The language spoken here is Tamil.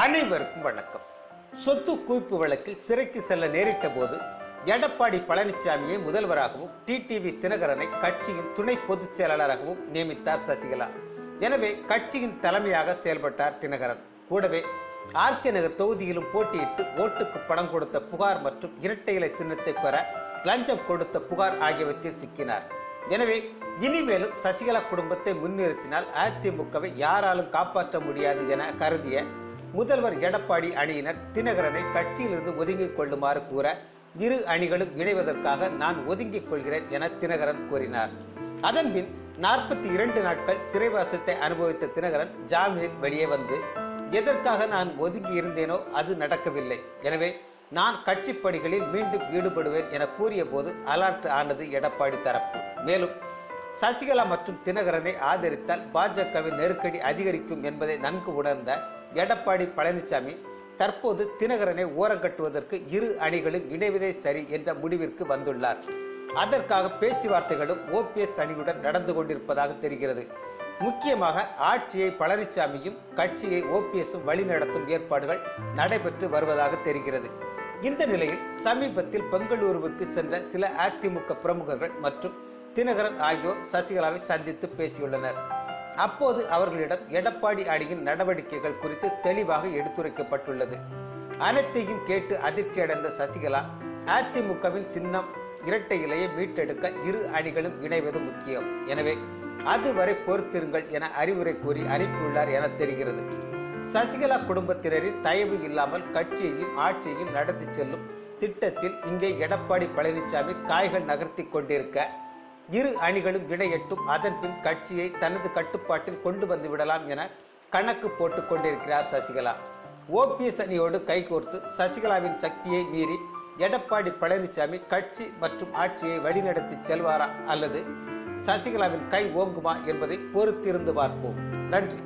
அனைவருக்கும் வணக்கம். சொத்து குவிப்பு வழக்கில் சிறைக்கு செல்ல நேரிட்ட போது எடப்பாடி பழனிசாமியை முதல்வராகவும் டிடிவி தினகரனை கட்சியின் துணை பொதுச் செயலாளராகவும் நியமித்தார் சசிகலா. எனவே கட்சியின் தலைமையாக செயல்பட்டார் தினகரன். கூடவே ஆர்கே நகர் தொகுதியிலும் போட்டியிட்டு ஓட்டுக்கு பணம் கொடுத்த புகார் மற்றும் இரட்டை இலை சின்னத்தை பெற லஞ்சம் கொடுத்த புகார் ஆகியவற்றில் சிக்கினார். எனவே இனிமேலும் சசிகலா குடும்பத்தை முன்னிறுத்தினால் அதிமுகவை யாராலும் காப்பாற்ற முடியாது என கருதிய முதல்வர் எடப்பாடி அணியினர் தினகரனை கட்சியிலிருந்து ஒதுங்கிக் கொள்ளுமாறு கூற இரு அணிகளும் இணைவதற்காக நான் ஒதுங்கிக் கொள்கிறேன் என தினகரன் கூறினார். அதன்பின் நாற்பத்தி இரண்டு நாட்கள் சிறைவாசத்தை அனுபவித்த தினகரன் ஜாமீனில் வெளியே வந்து எதற்காக நான் ஒதுங்கி இருந்தேனோ அது நடக்கவில்லை. எனவே நான் கட்சி பணிகளில் மீண்டும் ஈடுபடுவேன் என கூறிய போது அலர்ட் ஆனது எடப்பாடி தரப்பு. மேலும் சசிகலா மற்றும் தினகரனை ஆதரித்தால் பாஜகவின் நெருக்கடி அதிகரிக்கும் என்பதை நன்கு உணர்ந்த எடப்பாடி பழனிசாமி தற்போது தினகரனை ஓரங்கட்டுவதற்கு இரு அணிகளும் இணைவதே சரி என்ற முடிவிற்கு வந்துள்ளார். அதற்காக பேச்சுவார்த்தைகளும் ஓபிஎஸ் அணியுடன் நடந்து கொண்டிருப்பதாக தெரிகிறது. முக்கியமாக ஆட்சியை பழனிசாமியும் கட்சியை ஓபிஎஸும் வழிநடத்தும் ஏற்பாடுகள் நடைபெற்று வருவதாக தெரிகிறது. இந்த நிலையில் சமீபத்தில் பெங்களூருவுக்கு சென்ற சில அதிமுக பிரமுகர்கள் மற்றும் தினகரன் ஆகியோர் சசிகலாவை சந்தித்து பேசியுள்ளனர். அப்போது அவர்களிடம் எடப்பாடி அணியின் நடவடிக்கைகள் குறித்து தெளிவாக எடுத்துரைக்கப்பட்டுள்ளது. அனைத்தையும் கேட்டு அதிர்ச்சியடைந்த சசிகலா அதிமுகவின் சின்னம் இரட்டை இலையை மீட்டெடுக்க இரு அணிகளும் இணைவது முக்கியம். எனவே அதுவரை பொறுத்திருங்கள் என அறிவுரை கூறி அனுப்பியுள்ளார் என தெரிகிறது. சசிகலா குடும்பத்தினரின் தயவு இல்லாமல் கட்சியையும் ஆட்சியையும் நடத்தி செல்லும் திட்டத்தில் இங்கே எடப்பாடி பழனிசாமி காய்கள் நகர்த்தி கொண்டிருக்க இரு அணிகளும் இணையட்டும் அதன்பின் கட்சியை தனது கட்டுப்பாட்டில் கொண்டு வந்து விடலாம் என கணக்கு போட்டு கொண்டிருக்கிறார் சசிகலா. ஓபிஎஸ் அணியோடு கைகோர்த்து சசிகலாவின் சக்தியை மீறி எடப்பாடி பழனிசாமி கட்சி மற்றும் ஆட்சியை வழிநடத்தி செல்வாரா அல்லது சசிகலாவின் கை ஓங்குமா என்பதை பொறுத்திருந்து பார்ப்போம். நன்றி.